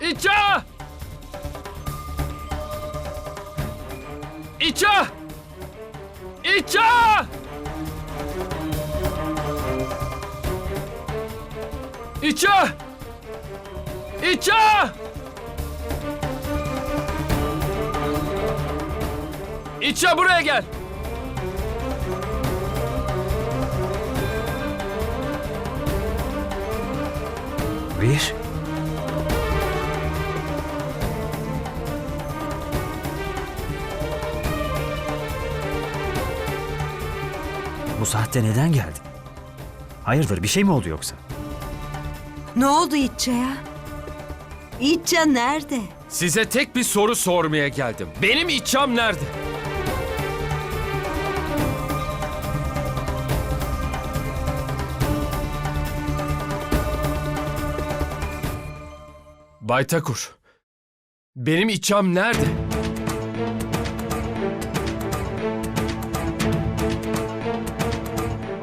İça! İça! İça! İça! İça! İça buraya gel. Bir. Saatte neden geldin? Hayırdır bir şey mi oldu yoksa? Ne oldu İtça'ya? İtça nerede? Size tek bir soru sormaya geldim. Benim İçam nerede? Baytakur. Benim İçam nerede?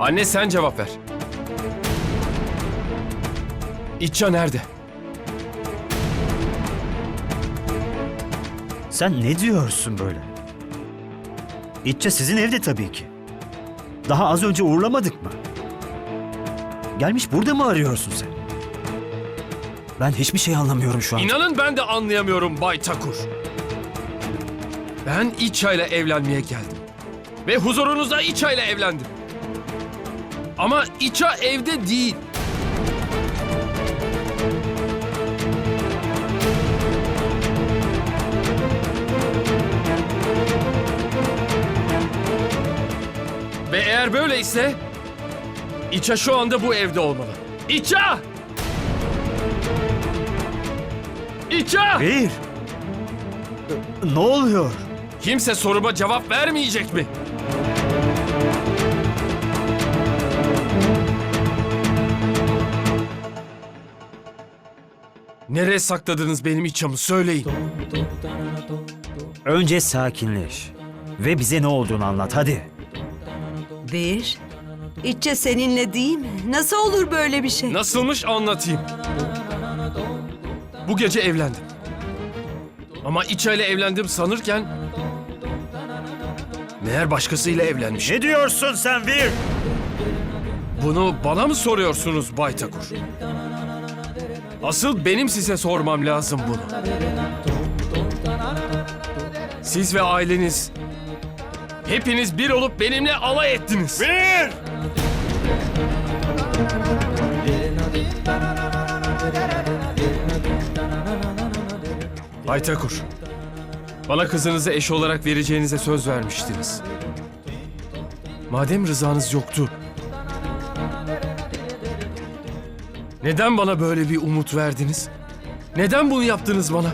Anne sen cevap ver. İça nerede? Sen ne diyorsun böyle? İtçe sizin evde tabii ki. Daha az önce uğurlamadık mı? Gelmiş burada mı arıyorsun sen? Ben hiçbir şey anlamıyorum şu an. İnanın ben de anlayamıyorum Bay Takur. Ben İça ile evlenmeye geldim. Ve huzurunuzda İça ile evlendim. Ama İça evde değil. Ve eğer böyleyse İça şu anda bu evde olmalı. İça! İça! Bir. Ne oluyor? Kimse soruma cevap vermeyecek mi? Nereye sakladınız benim içamı söyleyin. Önce sakinleş. Ve bize ne olduğunu anlat hadi. Bir. İtça seninle değil mi? Nasıl olur böyle bir şey? Nasılmış anlatayım. Bu gece evlendim. Ama İça ile evlendim sanırken... Meğer başkasıyla evlenmiş. Ne diyorsun sen Bir? Bunu bana mı soruyorsunuz Bay Takur? Asıl benim size sormam lazım bunu. Siz ve aileniz hepiniz bir olup benimle alay ettiniz. Bir! Bay Takur, bana kızınızı eş olarak vereceğinize söz vermiştiniz. Madem rızanız yoktu, neden bana böyle bir umut verdiniz? Neden bunu yaptınız bana?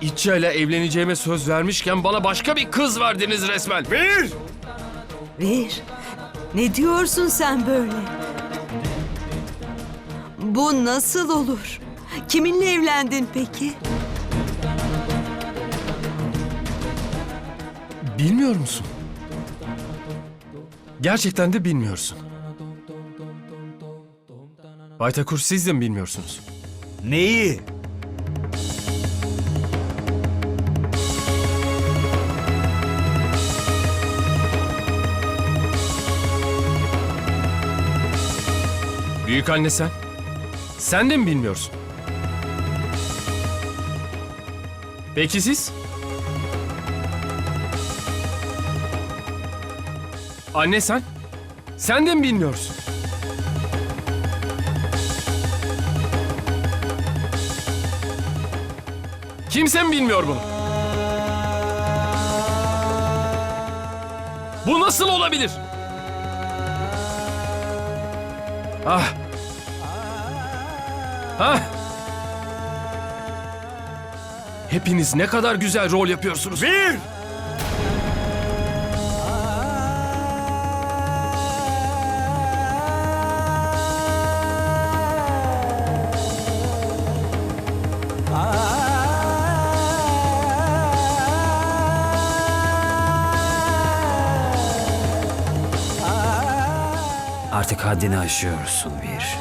İle evleneceğime söz vermişken bana başka bir kız verdiniz resmen. Bir! Bir. Ne diyorsun sen böyle? Bu nasıl olur? Kiminle evlendin peki? Bilmiyor musun? Gerçekten de bilmiyorsun. Bay Takur siz de mi bilmiyorsunuz? Neyi? Büyük anne sen? Sen de mi bilmiyorsun? Peki siz? Anne sen? Sen de mi bilmiyorsun? Kimse mi bilmiyor bunu? Bu nasıl olabilir? Ah. Ah. Hepiniz ne kadar güzel rol yapıyorsunuz. Bir. Artık haddini aşıyorsun bir.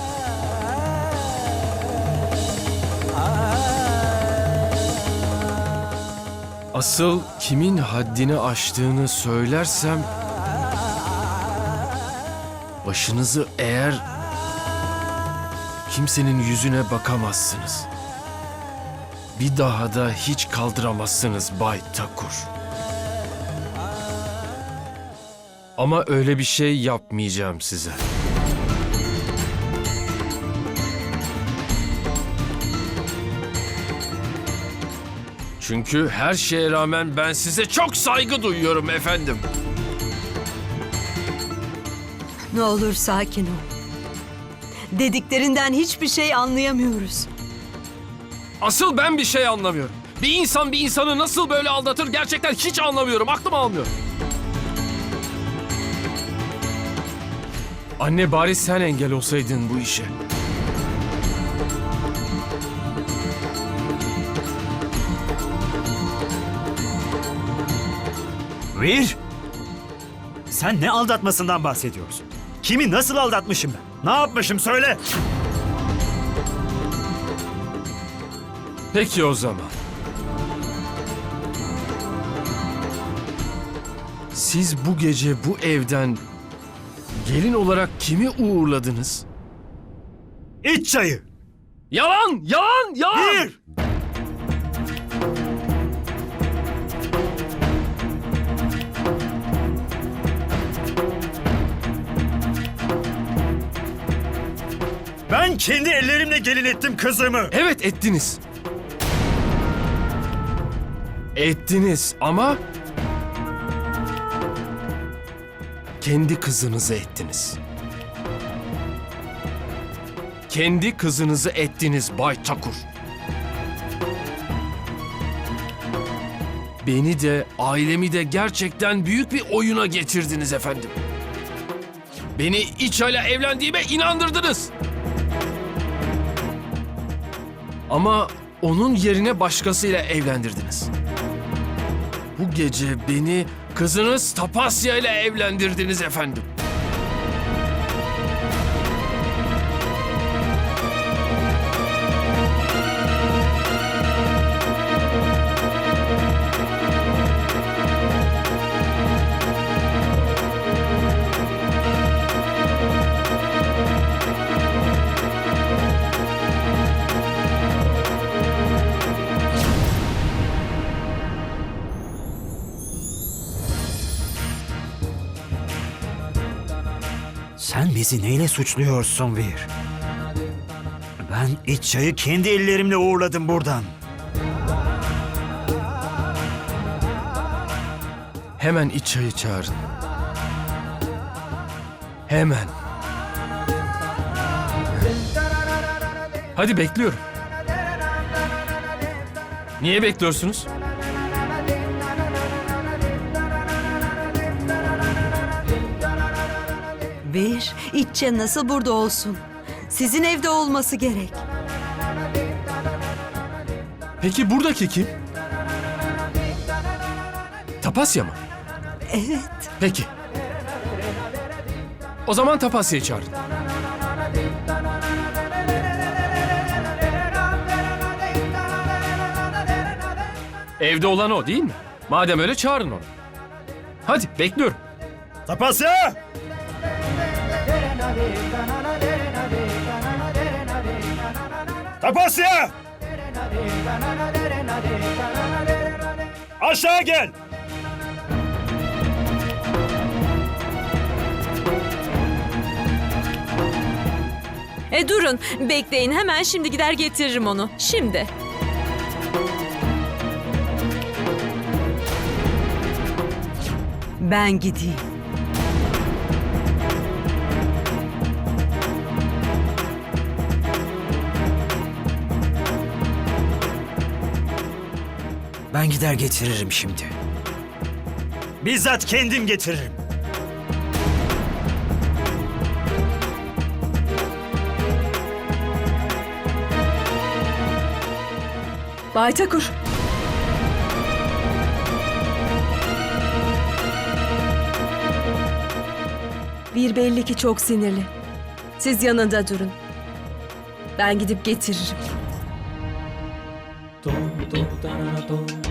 Asıl kimin haddini aştığını söylersem başınızı eğer kimsenin yüzüne bakamazsınız. Bir daha da hiç kaldıramazsınız Bay Takur. Ama öyle bir şey yapmayacağım size. Çünkü her şeye rağmen ben size çok saygı duyuyorum efendim. Ne olur sakin ol. Dediklerinden hiçbir şey anlayamıyoruz. Asıl ben bir şey anlamıyorum. Bir insan bir insanı nasıl böyle aldatır gerçekten hiç anlamıyorum. Aklım almıyor. Anne bari sen engel olsaydın bu işe. Vir! Sen ne aldatmasından bahsediyorsun? Kimi nasıl aldatmışım ben? Ne yapmışım söyle. Peki o zaman. Siz bu gece bu evden gelin olarak kimi uğurladınız? İç çayı. Yalan! Yalan! Yalan! Bir! Ben kendi ellerimle gelin ettim kızımı. Evet ettiniz. Ettiniz ama kendi kızınızı ettiniz. Kendi kızınızı ettiniz Bay Takur. Beni de ailemi de gerçekten büyük bir oyuna getirdiniz efendim. Beni İça'yla evlendiğime inandırdınız. Ama onun yerine başkasıyla evlendirdiniz. Bu gece beni kızınız Tapasya ile evlendirdiniz efendim. Sen bizi neyle suçluyorsun Vir? Ben iç çayı kendi ellerimle uğurladım buradan. Hemen iç çayı çağırın. Hemen. Hadi bekliyorum. Niye bekliyorsunuz? Bir, İtçe nasıl burada olsun? Sizin evde olması gerek. Peki buradaki kim? Tapasya mı? Evet. Peki. O zaman Tapasya'yı çağırın. Evde olan o değil mi? Madem öyle çağırın onu. Hadi bekliyorum. Tapasya! Tapasya! Aşağı gel! E durun, bekleyin. Hemen şimdi gider getiririm onu. Şimdi. Ben gideyim. Ben gider getiririm şimdi. Bizzat kendim getiririm. Baytakur. Bir belli ki çok sinirli. Siz yanında durun. Ben gidip getiririm.